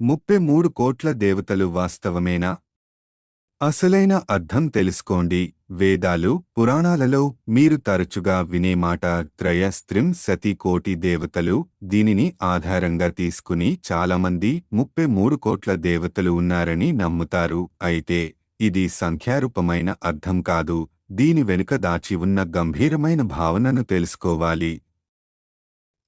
ముప్పై మూడు కోట్ల దేవతలు వాస్తవమేనా? అసలైన అర్థం తెలుసుకోండి. వేదాలు పురాణాలలో మీరు తరచుగా వినే మాట త్రయస్త్రిం సతి కోటి దేవతలు. దీనిని ఆధారంగా తీసుకుని చాలామంది ముప్పై మూడు కోట్ల దేవతలు ఉన్నారని నమ్ముతారు. అయితే ఇది సంఖ్యారూపమైన అర్థం కాదు. దీని వెనుక దాచి ఉన్న గంభీరమైన భావనను తెలుసుకోవాలి.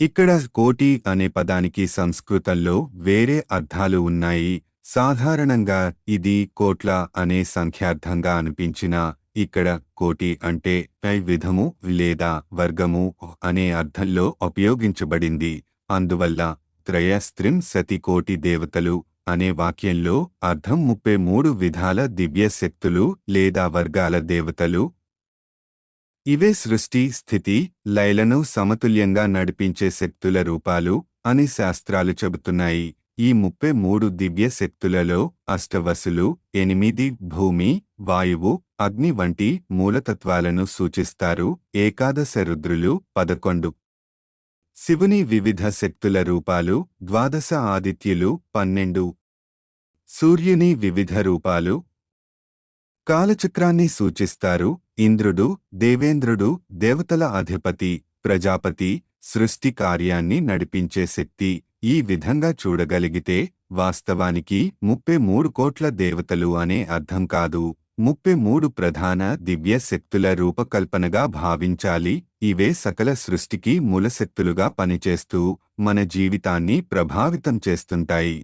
ఇక్కడ కోటి అనే పదానికి సంస్కృతంలో వేరే అర్థాలు ఉన్నాయి. సాధారణంగా ఇది కోట్ల అనే సంఖ్యార్థంగా అనిపించినా ఇక్కడ కోటి అంటే పై విధము లేదా వర్గము అనే అర్థంలో ఉపయోగించబడింది. అందువల్ల త్రయస్త్రిం సతి కోటి దేవతలు అనే వాక్యంలో అర్థం ముప్పై మూడు విధాల దివ్యశక్తులు లేదా వర్గాల దేవతలు ఇవే సృష్టి స్థితి లయలను సమతుల్యంగా నడిపించే శక్తుల రూపాలు అని శాస్త్రాలు చెబుతున్నాయి. ఈ ముప్పై మూడు దివ్య శక్తులలో అష్టవసులు ఎనిమిది భూమి వాయువు అగ్ని వంటి మూలతత్వాలను సూచిస్తారు. ఏకాదశ రుద్రులు పదకొండు. శివుని వివిధ శక్తుల రూపాలు ద్వాదశ ఆదిత్యులు పన్నెండు. సూర్యుని వివిధ రూపాలు కాలచక్రాన్ని సూచిస్తారు. ఇంద్రుడు దేవేంద్రుడు దేవతల అధిపతి ప్రజాపతి సృష్టి కార్యాన్ని నడిపించే శక్తి. ఈ విధంగా చూడగలిగితే వాస్తవానికి ముప్పై మూడు కోట్ల దేవతలు అనే అర్థం కాదు. ముప్పై మూడు ప్రధాన దివ్య శక్తుల రూపకల్పనగా భావించాలి. ఇవే సకల సృష్టికి మూలశక్తులుగా పనిచేస్తూ మన జీవితాన్ని ప్రభావితం చేస్తుంటాయి.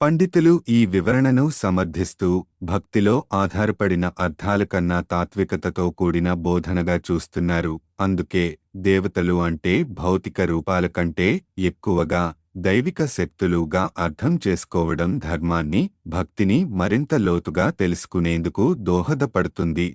పండితులు ఈ వివరణను సమర్థిస్తూ భక్తిలో ఆధారపడిన అర్థాల కన్నా తాత్వికతతో కూడిన బోధనగా చూస్తున్నారు. అందుకే దేవతలు అంటే భౌతిక రూపాల కంటే ఎక్కువగా దైవిక శక్తులుగా అర్థం చేసుకోవడం ధర్మాన్ని భక్తిని మరింత లోతుగా తెలుసుకునేందుకు దోహదపడుతుంది.